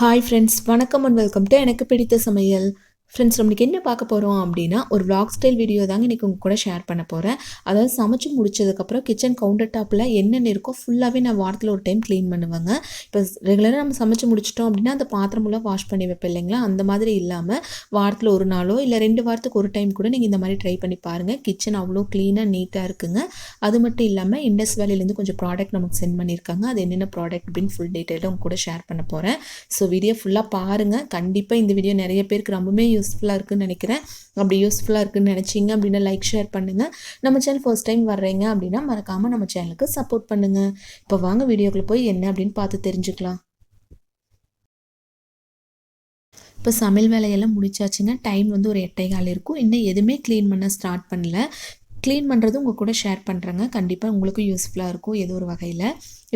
Hi friends வணக்கம் and welcome to எனக்கு பிடித்த சமையல். ஃப்ரெண்ட்ஸ் நம்மளுக்கு என்ன பார்க்க போகிறோம் அப்படின்னா ஒரு vlog ஸ்டைல் வீடியோ தாங்க இன்றைக்கி உங்கள் கூட ஷேர் பண்ண போகிறேன் அதாவது சமைச்சு முடிச்சதுக்கப்புறம் கிச்சன் கவுண்டர் டாப்பில் என்னென்ன இருக்கோ ஃபுல்லாகவே நான் வாரத்தில் ஒரு டைம் க்ளீன் பண்ணுவேங்க. இப்போ ரெகுலராக நம்ம சமைச்சு முடிச்சிட்டோம் அப்படின்னா அந்த பாத்திரமெல்லாம் வாஷ் பண்ணி வைப்பேன் இல்லைங்களா? அந்த மாதிரி இல்லாமல் வாரத்தில் ஒரு நாளோ இல்லை ரெண்டு வாரத்துக்கு ஒரு டைம் கூட நீங்கள் இந்த மாதிரி ட்ரை பண்ணி பாருங்கள் கிச்சன் அவ்வளோ க்ளீனாக நீட்டாக இருக்குங்க. அது மட்டும் இல்லாமல் இண்டஸ் வேலையிலேருந்து கொஞ்சம் ப்ராடக்ட் நமக்கு சென்ட் பண்ணியிருக்காங்க. அது என்னென்ன ப்ராடக்ட் அப்படின்னு ஃபுல் டீட்டெயிலாக உங்கள் கூட ஷேர் பண்ண போகிறேன் ஸோ வீடியோ ஃபுல்லாக பாருங்கள் கண்டிப்பாக இந்த வீடியோ நிறைய பேருக்கு ரொம்பவே யூஸ்ஃபுல்லாக இருக்குன்னு நினைக்கிறேன். அப்படி யூஸ்ஃபுல்லாக இருக்குன்னு நினச்சிங்க அப்படின்னா லைக் ஷேர் பண்ணுங்கள் நம்ம சேனல் ஃபர்ஸ்ட் டைம் வர்றீங்க அப்படின்னா மறக்காமல் நம்ம சேனலுக்கு சப்போர்ட் பண்ணுங்கள் இப்போ வாங்க வீடியோக்குள்ளே போய் என்ன அப்படின்னு பார்த்து தெரிஞ்சுக்கலாம். இப்போ சமையல் வேலையெல்லாம் முடிச்சாச்சுன்னா டைம் வந்து ஒரு எட்டை கால் இருக்கும். இன்னும் எதுவுமே க்ளீன் பண்ண ஸ்டார்ட் பண்ணல. க்ளீன் பண்ணுறது உங்கள் கூட ஷேர் பண்ணுறேங்க கண்டிப்பாக உங்களுக்கும் யூஸ்ஃபுல்லாக இருக்கும். ஏதோ ஒரு வகையில்.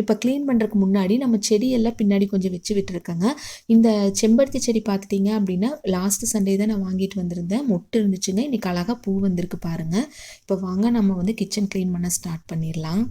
இப்போ க்ளீன் பண்ணுறதுக்கு முன்னாடி நம்ம செடியெல்லாம் பின்னாடி கொஞ்சம் வச்சு விட்டுருக்கேங்க. இந்த செம்பருத்தி செடி பார்த்துட்டிங்க அப்படின்னா லாஸ்ட் சண்டே தான் நான் வாங்கிட்டு வந்திருந்தேன். மொட்டு இருந்துச்சுங்க. இன்றைக்கி அழகாக பூ வந்திருக்கு பாருங்கள் இப்போ வாங்க நம்ம வந்து கிச்சன் க்ளீன் பண்ண ஸ்டார்ட் பண்ணிடலாம்.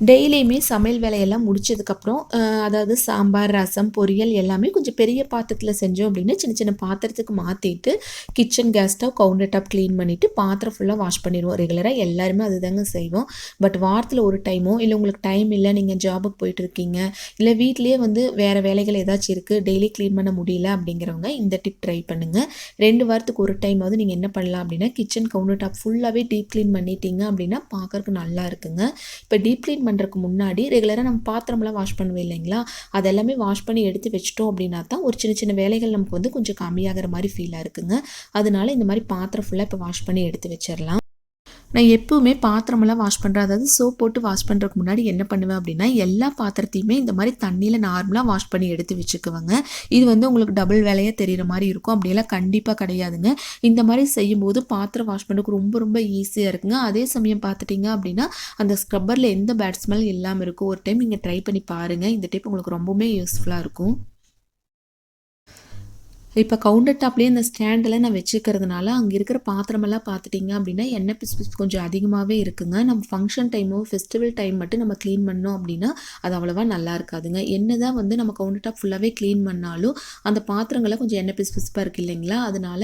டெய்லியுமே சமையல் வேலையெல்லாம் முடிச்சதுக்கப்புறம் அதாவது சாம்பார் ரசம் பொரியல் எல்லாமே கொஞ்சம் பெரிய பாத்திரத்தில் செஞ்சோம் அப்படின்னா சின்ன சின்ன பாத்திரத்துக்கு மாற்றிட்டு kitchen gas stove counter top clean பண்ணிவிட்டு பாத்திரம் ஃபுல்லாக வாஷ் பண்ணிடுவோம். ரெகுலராக எல்லாருமே அதுதாங்க செய்வோம். பட் வாரத்தில் ஒரு டைமோ இல்லை உங்களுக்கு டைம் இல்லை நீங்கள் ஜாபுக்கு போயிட்டு இருக்கீங்க இல்லை வீட்லேயே வந்து வேறு வேலைகள் ஏதாச்சும் இருக்குது டெய்லி க்ளீன் பண்ண முடியல அப்படிங்கிறவங்க இந்த டிப் ட்ரை பண்ணுங்கள் ரெண்டு வாரத்துக்கு ஒரு டைமாவது நீங்கள் என்ன பண்ணலாம் அப்படின்னா கிச்சன் கவுண்டர் டாப் ஃபுல்லாகவே டீப் க்ளீன் பண்ணிட்டீங்க அப்படின்னா பார்க்குறக்கு நல்லா இருக்குங்க. இப்போ டீப் க்ளீன் பண்ணுறதுக்கு முன்னாடி ரெகுலராக நம்ம பாத்திரம்லாம் வாஷ் பண்ணுவோம் இல்லைங்களா? அதெல்லாமே வாஷ் பண்ணி எடுத்து வச்சிட்டோம் அப்படின்னா தான் ஒரு சின்ன சின்ன வேலைகள் நமக்கு வந்து கொஞ்சம் கம்மியாகிற மாதிரி ஃபீலாக இருக்குங்க. அதனால இந்த மாதிரி பாத்திரம் ஃபுல்லாக இப்போ வாஷ் பண்ணி எடுத்து வச்சிடலாம். நான் எப்போவுமே பாத்திரமெல்லாம் வாஷ் பண்ணுறேன் அதாவது சோப் போட்டு வாஷ் பண்ணுறதுக்கு முன்னாடி என்ன பண்ணுவேன் அப்படின்னா எல்லா பாத்திரத்தையுமே இந்த மாதிரி தண்ணியில் நார்மலாக வாஷ் பண்ணி எடுத்து வச்சுக்குவேங்க. இது வந்து உங்களுக்கு டபுள் வேலையாக தெரிகிற மாதிரி இருக்கும். அப்படியெல்லாம் கண்டிப்பாக கிடையாதுங்க. இந்த மாதிரி செய்யும்போது பாத்திரம் வாஷ் பண்ணுறதுக்கு ரொம்ப ரொம்ப ஈஸியாக இருக்குங்க. அதே சமயம் பார்த்துட்டிங்க அப்படின்னா அந்த ஸ்க்ரப்பரில் எந்த பேட் ஸ்மெல் இல்லாமல் இருக்கும். ஒரு டைம் நீங்கள் ட்ரை பண்ணி பாருங்கள் இந்த டைப் உங்களுக்கு ரொம்பவுமே யூஸ்ஃபுல்லாக இருக்கும். இப்போ கவுண்டர் டாப்லேயே இந்த ஸ்டாண்டில் நான் வச்சுக்கிறதுனால அங்கே இருக்கிற பாத்திரமெல்லாம் பார்த்துட்டிங்க அப்படின்னா எண்ணெய் பிசு பிசு கொஞ்சம் அதிகமாகவே இருக்குங்க. நம்ம ஃபங்க்ஷன் டைமோ ஃபெஸ்டிவல் டைம் மட்டும் நம்ம க்ளீன் பண்ணோம் அப்படின்னா அது அவ்வளோவா நல்லா இருக்காதுங்க. என்ன தான் வந்து நம்ம கவுண்டர் டாப் ஃபுல்லாகவே க்ளீன் பண்ணாலும் அந்த பாத்திரங்கள்லாம் கொஞ்சம் எண்ணெய் பிசு பிசுப்பாக இருக்குது இல்லைங்களா? அதனால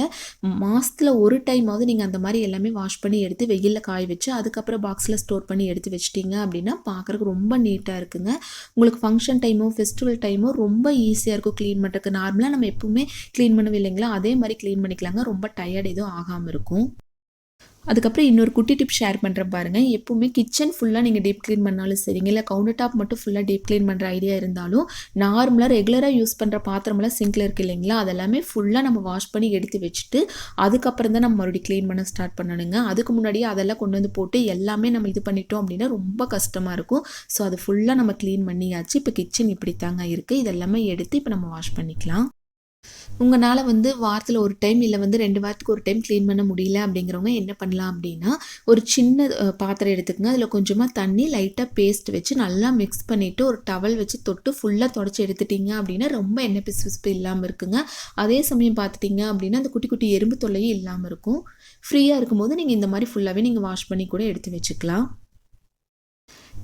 மாதத்தில் ஒரு டைமாவது நீங்கள் அந்த மாதிரி எல்லாமே வாஷ் பண்ணி எடுத்து வெயிலில் காய வச்சு அதுக்கப்புறம் பாக்ஸில் ஸ்டோர் பண்ணி எடுத்து வச்சிட்டிங்க அப்படின்னா பார்க்குறக்கு ரொம்ப நீட்டாக இருக்குங்க. உங்களுக்கு ஃபங்க்ஷன் டைமோ ஃபெஸ்டிவல் டைமோ ரொம்ப ஈஸியாக இருக்கும் க்ளீன் பண்ணுறதுக்கு நார்மலாக நம்ம எப்பவுமே க்ளீன் பண்ணவே இல்லைங்களா அதே மாதிரி க்ளீன் பண்ணிக்கலாங்க. ரொம்ப டயர்ட் எதுவும் ஆகாமல் இருக்கும். அதுக்கப்புறம் இன்னொரு குட்டி டிப் ஷேர் பண்ணுறேன் பாருங்கள் எப்பவுமே கிச்சன் ஃபுல்லாக நீங்கள் டீப் க்ளீன் பண்ணாலும் சரிங்க. இல்லை கவுண்டர் டாப் மட்டும் ஃபுல்லாக டீப் க்ளீன் பண்ணுற ஐடியா இருந்தாலும் நார்மலாக ரெகுலராக யூஸ் பண்ணுற பாத்திரமெல்லாம் சிங்கில் இருக்குது இல்லைங்களா? அதெல்லாமே ஃபுல்லாக நம்ம வாஷ் பண்ணி எடுத்து வச்சுட்டு அதுக்கப்புறம் தான் நம்ம மறுபடியும் க்ளீன் பண்ண ஸ்டார்ட் பண்ணணுங்க. அதுக்கு முன்னாடியே அதெல்லாம் கொண்டு வந்து போட்டு எல்லாமே நம்ம இது பண்ணிட்டோம் அப்படின்னா ரொம்ப கஷ்டமாக இருக்கும். ஸோ அது ஃபுல்லாக நம்ம க்ளீன் பண்ணியாச்சு. இப்போ கிச்சன் இப்படி தாங்க இருக்குது இதெல்லாமே எடுத்து இப்போ நம்ம வாஷ் பண்ணிக்கலாம். உங்களால் வந்து வாரத்தில் ஒரு டைம் இல்லை வந்து ரெண்டு வாரத்துக்கு ஒரு டைம் க்ளீன் பண்ண முடியல அப்படிங்கிறவங்க என்ன பண்ணலாம் அப்படின்னா ஒரு சின்ன பாத்திரம் எடுத்துக்கங்க. அதில் கொஞ்சமாக தண்ணி லைட்டாக பேஸ்ட் வச்சு நல்லா மிக்ஸ் பண்ணிவிட்டு ஒரு டவல் வச்சு தொட்டு ஃபுல்லாக தொடச்சி எடுத்துட்டீங்க அப்படின்னா ரொம்ப எண்ணெய் பிசு பிசுப்பு இல்லாமல் இருக்குங்க. அதே சமயம் பார்த்துட்டிங்க அப்படின்னா அந்த குட்டி குட்டி எறும்பு தொல்லையும் இல்லாமல் இருக்கும். ஃப்ரீயாக இருக்கும்போது நீங்கள் இந்த மாதிரி ஃபுல்லாகவே நீங்கள் வாஷ் பண்ணி கூட எடுத்து வச்சுக்கலாம்.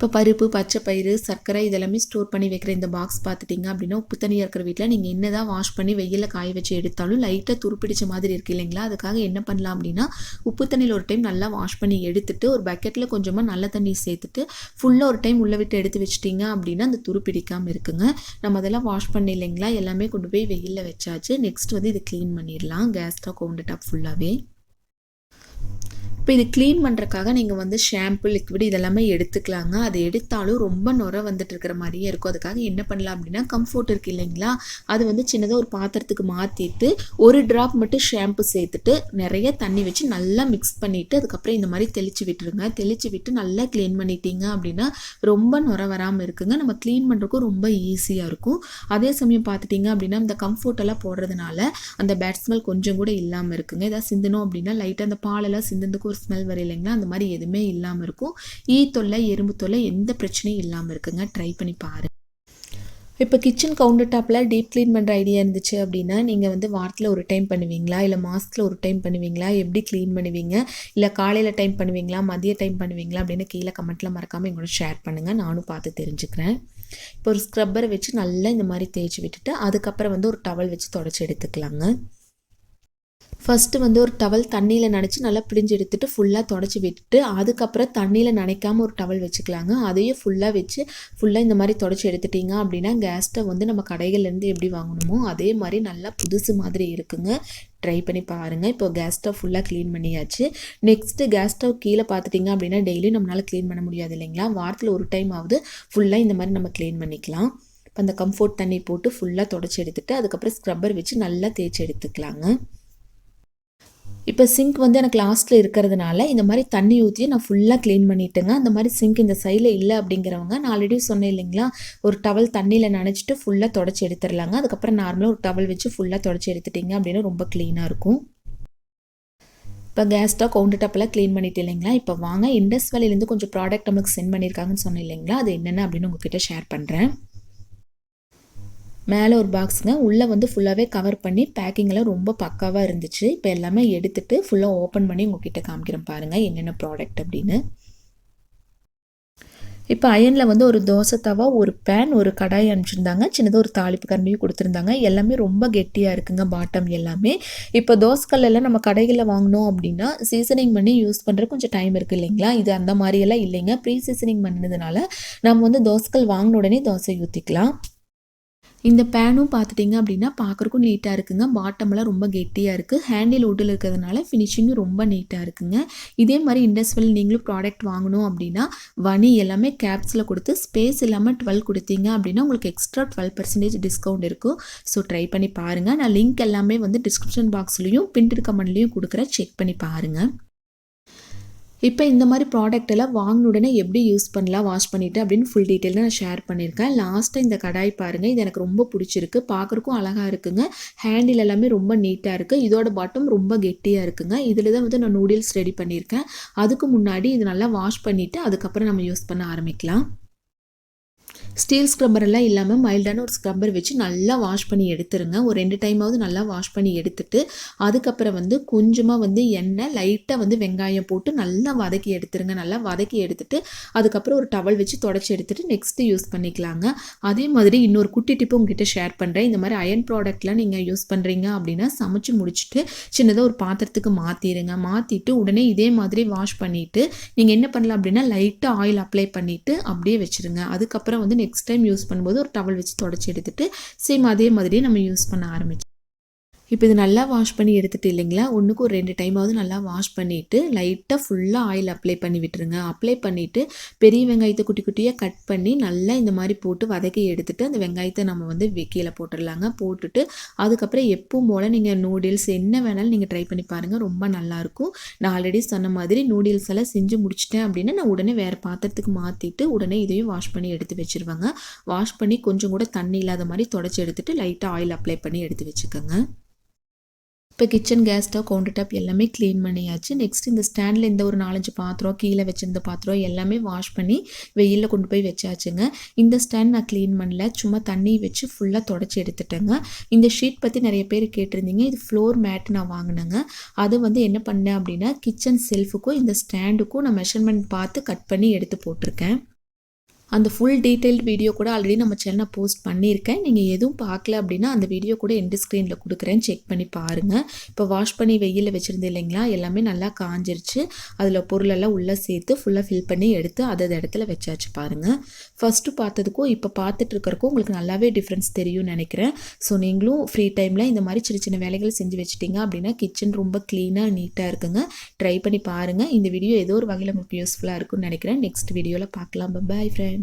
இப்போ பருப்பு பச்சை பயிறு சர்க்கரை இதெல்லாமே ஸ்டோர் பண்ணி வைக்கிற இந்த பாக்ஸ் பார்த்துட்டிங்க அப்படின்னா உப்பு தண்ணியாக இருக்கிற வீட்டில் நீங்கள் என்ன தான் வாஷ் பண்ணி வெயிலில் காய வச்சு எடுத்தாலும் லைட்டாக துருப்பிடிச்ச மாதிரி இருக்கு இல்லைங்களா? அதுக்காக என்ன பண்ணலாம் அப்படின்னா உப்பு தண்ணியில் ஒரு டைம் நல்லா வாஷ் பண்ணி எடுத்துட்டு ஒரு பக்கெட்டில் கொஞ்சமாக நல்ல தண்ணி சேர்த்துட்டு ஃபுல்லாக ஒரு டைம் உள்ளே விட்டு எடுத்து வச்சிட்டிங்க அப்படின்னா அந்த துருப்பிடிக்காமல் இருக்குங்க. நம்ம அதெல்லாம் வாஷ் பண்ணி இல்லைங்களா? எல்லாமே கொண்டு போய் வெயிலில் வச்சாச்சு. நெக்ஸ்ட் வந்து இது க்ளீன் பண்ணிடலாம். கேஸ் ஸ்டவ் கவுண்டர் டாப் ஃபுல்லாகவே இப்போ இது க்ளீன் பண்ணுறக்காக நீங்கள் வந்து ஷாம்பு லிக்விட் இதெல்லாமே எடுத்துக்கலாங்க. அது எடுத்தாலும் ரொம்ப நுர வந்துட்டு இருக்கிற மாதிரியே இருக்கும். அதுக்காக என்ன பண்ணலாம் அப்படின்னா கம்ஃபோர்ட் இருக்கு இல்லைங்களா? அது வந்து சின்னதாக ஒரு பாத்திரத்துக்கு மாற்றிட்டு ஒரு ட்ராப் மட்டும் ஷாம்பு சேர்த்துட்டு நிறைய தண்ணி வச்சு நல்லா மிக்ஸ் பண்ணிவிட்டு அதுக்கப்புறம் இந்த மாதிரி தெளித்து விட்டுருங்க. தெளித்து விட்டு நல்லா க்ளீன் பண்ணிட்டீங்க அப்படின்னா ரொம்ப நுர வராமல் இருக்குங்க. நம்ம க்ளீன் பண்ணுறக்கும் ரொம்ப ஈஸியாக இருக்கும். அதே சமயம் பார்த்துட்டிங்க அப்படின்னா இந்த கம்ஃபோர்ட் எல்லாம் போடுறதுனால அந்த பேட் ஸ்மெல் கொஞ்சம் கூட இல்லாமல் இருக்குங்க. ஏதாவது சிந்தணும் அப்படின்னா லைட்டாக அந்த பாலெல்லாம் சிந்ததுக்கு ஒரு ஸ்மெல் வர இல்லைங்களா? அந்த மாதிரி எதுவுமே இல்லாமல் இருக்கும். ஈ தொல்லை எறும்பு தொல்லை எந்த பிரச்சனையும் இல்லாமல் இருக்குங்க. ட்ரை பண்ணி பாரு இப்போ கிச்சன் கவுண்டர் டாப்பில் டீப் க்ளீன் பண்ணுற ஐடியா இருந்துச்சு அப்படின்னா நீங்கள் வந்து வாரத்தில் ஒரு டைம் பண்ணுவீங்களா? இல்லை மாதத்தில் ஒரு டைம் பண்ணுவீங்களா? எப்படி க்ளீன் பண்ணுவீங்க? இல்லை காலையில் டைம் பண்ணுவீங்களா? மதிய டைம் பண்ணுவீங்களா? அப்படின்னு கீழே கமெண்ட்டில் மறக்காமல் எங்களோட ஷேர் பண்ணுங்கள் நானும் பார்த்து தெரிஞ்சுக்கிறேன். இப்போ ஒரு ஸ்க்ரப்பரை வச்சு நல்லா இந்த மாதிரி தேய்ச்சி விட்டுட்டு அதுக்கப்புறம் வந்து ஒரு டவல் வச்சு தொடச்சி எடுத்துக்கலாங்க. ஃபஸ்ட்டு வந்து ஒரு டவல் தண்ணியில் நனைச்சி நல்லா பிழிஞ்சு எடுத்துட்டு ஃபுல்லாக தொடச்சி விட்டுட்டு அதுக்கப்புறம் தண்ணியில் நனைக்காமல் ஒரு டவல் வச்சுக்கலாங்க. அதையும் ஃபுல்லாக வச்சு ஃபுல்லாக இந்த மாதிரி தொடச்சி எடுத்துட்டிங்க அப்படின்னா கேஸ் ஸ்டவ் வந்து நம்ம கடைகள்லேருந்து எப்படி வாங்கணுமோ அதே மாதிரி நல்லா புதுசு மாதிரி இருக்குங்க. ட்ரை பண்ணி பாருங்கள் இப்போ கேஸ் ஸ்டவ் ஃபுல்லாக க்ளீன் பண்ணியாச்சு. நெக்ஸ்ட்டு கேஸ் ஸ்டவ் கீழே பார்த்துட்டிங்க அப்படின்னா டெய்லியும் நம்மளால் க்ளீன் பண்ண முடியாது இல்லைங்களா? வாரத்தில் ஒரு டைம் ஆகுது ஃபுல்லாக இந்த மாதிரி நம்ம க்ளீன் பண்ணிக்கலாம். இப்போ அந்த கம்ஃபோர்ட் தண்ணி போட்டு ஃபுல்லாக தொடச்சி எடுத்துட்டு அதுக்கப்புறம் ஸ்க்ரப்பர் வச்சு நல்லா தேய்ச்சி எடுத்துக்கலாங்க. இப்போ சிங்க் வந்து எனக்கு லாஸ்ட்டில் இருக்கிறதுனால இந்த மாதிரி தண்ணி ஊற்றி நான் ஃபுல்லாக க்ளீன் பண்ணிட்டேங்க. அந்த மாதிரி சிங்க் இந்த சைடில் இல்லை அப்படிங்கிறவங்க நான் ஆல்ரெடி சொன்னேன் இல்லைங்களா? ஒரு டவல் தண்ணியில் நனைச்சிட்டு ஃபுல்லாக தொடச்சி எடுத்துடலாங்க. அதுக்கப்புறம் நார்மலாக ஒரு டவல் வச்சு ஃபுல்லாக தொடச்சி எடுத்துட்டிங்க அப்படின்னு ரொம்ப க்ளீனாக இருக்கும். இப்போ கேஸ் ஸ்டவ் கவுண்டர் டாப்பெல்லாம் க்ளீன் பண்ணிட்டு இல்லைங்களா? இப்போ வாங்க இண்டஸ் வேலையிலேருந்து கொஞ்சம் ப்ராடக்ட் நமக்கு சென்ட் பண்ணியிருக்காங்கன்னு சொன்னேன் இல்லைங்களா? அது என்னென்ன அப்படின்னு உங்ககிட்ட ஷேர் பண்ணுறேன் மேலே ஒரு பாக்ஸுங்க உள்ளே வந்து ஃபுல்லாகவே கவர் பண்ணி பேக்கிங்லாம் ரொம்ப பக்காவாக இருந்துச்சு. இப்போ எல்லாமே எடுத்துகிட்டு ஃபுல்லாக ஓப்பன் பண்ணி உங்ககிட்ட காமிக்கிறேன் பாருங்கள் என்னென்ன ப்ராடக்ட் அப்படின்னு. இப்போ அயனில் வந்து ஒரு தோசை தவா ஒரு பேன் ஒரு கடாய் அனுப்பிச்சிருந்தாங்க. சின்னதாக ஒரு தாளிப்பு கரண்டியும் கொடுத்துருந்தாங்க. எல்லாமே ரொம்ப கெட்டியாக இருக்குங்க பாட்டம் எல்லாமே. இப்போ தோசைக்கல்லாம் நம்ம கடைகளில் வாங்கினோம் அப்படின்னா சீசனிங் பண்ணி யூஸ் பண்ணுற கொஞ்சம் டைம் இருக்குது இல்லைங்களா? இது அந்த மாதிரியெல்லாம் இல்லைங்க. ப்ரீ சீசனிங் பண்ணதுனால நம்ம வந்து தோசைக்கல் வாங்கின உடனே தோசை ஊற்றிக்கலாம் இந்த பேனும் பார்த்துட்டிங்க அப்படின்னா பார்க்குறக்கும் நீட்டாக இருக்குங்க. பாட்டமெல்லாம் ரொம்ப கெட்டியாக இருக்குது ஹேண்டில் உட்டில் இருக்கிறதுனால ஃபினிஷிங்கும் ரொம்ப நீட்டாக இருக்குங்க. இதே மாதிரி இண்டஸ்ட்ரியல் நீங்களும் ப்ராடக்ட் வாங்கணும் அப்படின்னா வனி எல்லாமே கேப்ஸில் கொடுத்து ஸ்பேஸ் இல்லாமல் டுவெல் கொடுத்தீங்க அப்படின்னா உங்களுக்கு எக்ஸ்ட்ரா டுவெல் பர்சன்டேஜ் டிஸ்கவுண்ட் இருக்கும். ஸோ ட்ரை பண்ணி பாருங்கள் நான் லிங்க் எல்லாமே வந்து டிஸ்கிரிப்ஷன் பாக்ஸ்லேயும் பின்ட் கமெண்ட்லேயும் கொடுக்குறேன். செக் பண்ணி பாருங்கள் இப்போ இந்த மாதிரி ப்ராடக்ட் எல்லாம் வாங்கின உடனே எப்படி யூஸ் பண்ணலாம் வாஷ் பண்ணிவிட்டு அப்படின்னு ஃபுல் டீட்டெயிலாக நான் ஷேர் பண்ணியிருக்கேன். லாஸ்ட்டாக இந்த கடாய் பாருங்கள் இது எனக்கு ரொம்ப பிடிச்சிருக்கு. பார்க்குறக்கும் அழகாக இருக்குங்க. ஹேண்டில் எல்லாமே ரொம்ப நீட்டாக இருக்குது இதோட பாட்டம் ரொம்ப கெட்டியாக இருக்குங்க. இதில் தான் வந்து நான் நூடுல்ஸ் ரெடி பண்ணியிருக்கேன். அதுக்கு முன்னாடி இது நல்லா வாஷ் பண்ணிவிட்டு அதுக்கப்புறம் நம்ம யூஸ் பண்ண ஆரம்பிக்கலாம். ஸ்டீல் ஸ்க்ரப்பர் எல்லாம் இல்லாமல் மைல்டான ஒரு ஸ்க்ரப்பர் வச்சு நல்லா வாஷ் பண்ணி எடுத்துருங்க. ஒரு ரெண்டு டைமாவது நல்லா வாஷ் பண்ணி எடுத்துட்டு அதுக்கப்புறம் வந்து கொஞ்சமாக வந்து எண்ணெய் லைட்டாக வந்து வெங்காயம் போட்டு நல்லா வதக்கி எடுத்துருங்க. நல்லா வதக்கி எடுத்துட்டு அதுக்கப்புறம் ஒரு டவல் வச்சு தொடச்சி எடுத்துட்டு நெக்ஸ்ட்டு யூஸ் பண்ணிக்கலாங்க. அதே மாதிரி இன்னொரு குட்டி டிப்பு உங்ககிட்ட ஷேர் பண்ணுறேன் இந்த மாதிரி அயன் ப்ராடக்ட்லாம் நீங்கள் யூஸ் பண்ணுறீங்க அப்படின்னா சமைச்சு முடிச்சுட்டு சின்னதாக ஒரு பாத்திரத்துக்கு மாற்றிடுங்க மாற்றிட்டு உடனே இதே மாதிரி வாஷ் பண்ணிவிட்டு நீங்கள் என்ன பண்ணலாம் அப்படின்னா லைட்டாக ஆயில் அப்ளை பண்ணிவிட்டு அப்படியே வச்சுருங்க. அதுக்கப்புறம் வந்து நெக்ஸ்ட் டைம் யூஸ் பண்ணும்போது ஒரு டவல் வச்சு தொடச்சி எடுத்துகிட்டு சேம் அதே மாதிரியே நம்ம யூஸ் பண்ண ஆரம்பிச்சு இப்போ இது நல்லா வாஷ் பண்ணி எடுத்துகிட்டு இல்லைங்களா? ஒன்றுக்கு ஒரு ரெண்டு டைமாவது நல்லா வாஷ் பண்ணிவிட்டு லைட்டாக ஃபுல்லாக ஆயில் அப்ளை பண்ணி விட்டுருங்க. அப்ளை பண்ணிவிட்டு பெரிய வெங்காயத்தை குட்டி குட்டியாக கட் பண்ணி நல்லா இந்த மாதிரி போட்டு வதக்கி எடுத்துகிட்டு அந்த வெங்காயத்தை நம்ம வந்து கீழே போட்டுடலாங்க. போட்டுட்டு அதுக்கப்புறம் எப்பவும் போல் நீங்கள் நூடுல்ஸ் என்ன வேணாலும் நீங்கள் ட்ரை பண்ணி பாருங்கள் ரொம்ப நல்லாயிருக்கும் நான் ஆல்ரெடி சொன்ன மாதிரி நூடுல்ஸ் எல்லாம் செஞ்சு முடிச்சிட்டேன் அப்படின்னா நான் உடனே வேறு பாத்திரத்துக்கு மாற்றிட்டு உடனே இதையும் வாஷ் பண்ணி எடுத்து வச்சுருவாங்க. வாஷ் பண்ணி கொஞ்சம் கூட தண்ணி இல்லாத மாதிரி தொடச்சி எடுத்துகிட்டு லைட்டாக ஆயில் அப்ளை பண்ணி எடுத்து வச்சுக்கோங்க. இப்போ kitchen gas stove counter top எல்லாமே க்ளீன் பண்ணியாச்சு. நெக்ஸ்ட் இந்த ஸ்டாண்டில் இந்த ஒரு நாலஞ்சு பாத்திரம் கீழே வச்சிருந்த பாத்திரம் எல்லாமே வாஷ் பண்ணி வெயிலில் கொண்டு போய் வச்சாச்சுங்க. இந்த ஸ்டாண்ட் நான் க்ளீன் பண்ணல. சும்மா தண்ணி வச்சு ஃபுல்லாக தொடச்சி எடுத்துட்டேங்க. இந்த ஷீட் பற்றி நிறைய பேர் கேட்டிருந்தீங்க. இது ஃப்ளோர் மேட் நான் வாங்கினேங்க. அது வந்து என்ன பண்ணேன் அப்படின்னா கிச்சன் செல்ஃபுக்கும் இந்த ஸ்டாண்டுக்கும் நான் மெஷர்மெண்ட் பார்த்து கட் பண்ணி எடுத்து போட்டிருக்கேன். அந்த ஃபுல் டீட்டெயில்டு வீடியோ கூட ஆல்ரெடி நம்ம சேனலில் போஸ்ட் பண்ணியிருக்கேன். நீங்கள் எதுவும் பார்க்கல அப்படின்னா அந்த வீடியோ கூட எண்டு ஸ்க்ரீனில் கொடுக்குறேன். செக் பண்ணி பாருங்கள் இப்போ வாஷ் பண்ணி வெயிலில் வச்சுருந்தேன் இல்லைங்களா? எல்லாமே நல்லா காஞ்சிருச்சு. அதில் பொருளெல்லாம் உள்ளே சேர்த்து ஃபுல்லாக ஃபில் பண்ணி எடுத்து அதை இடத்துல வச்சாச்சு பாருங்கள் ஃபஸ்ட்டு பார்த்ததுக்கும் இப்போ பார்த்துட்டு இருக்கிறக்கும் உங்களுக்கு நல்லாவே டிஃப்ரென்ஸ் தெரியும்னு நினைக்கிறேன். ஸோ நீங்களும் ஃப்ரீ டைமில் இந்த மாதிரி சின்ன சின்ன வேலைகள் செஞ்சு வச்சுட்டிங்க அப்படின்னா கிச்சன் ரொம்ப க்ளீனாக நீட்டாக இருக்குங்க. ட்ரை பண்ணி பாருங்கள் இந்த வீடியோ ஏதோ ஒரு வகையில் உங்களுக்கு யூஸ்ஃபுல்லாக இருக்கும்னு நினைக்கிறேன். நெக்ஸ்ட் வீடியோவில் பார்க்கலாம். பாய் ஃப்ரெண்ட்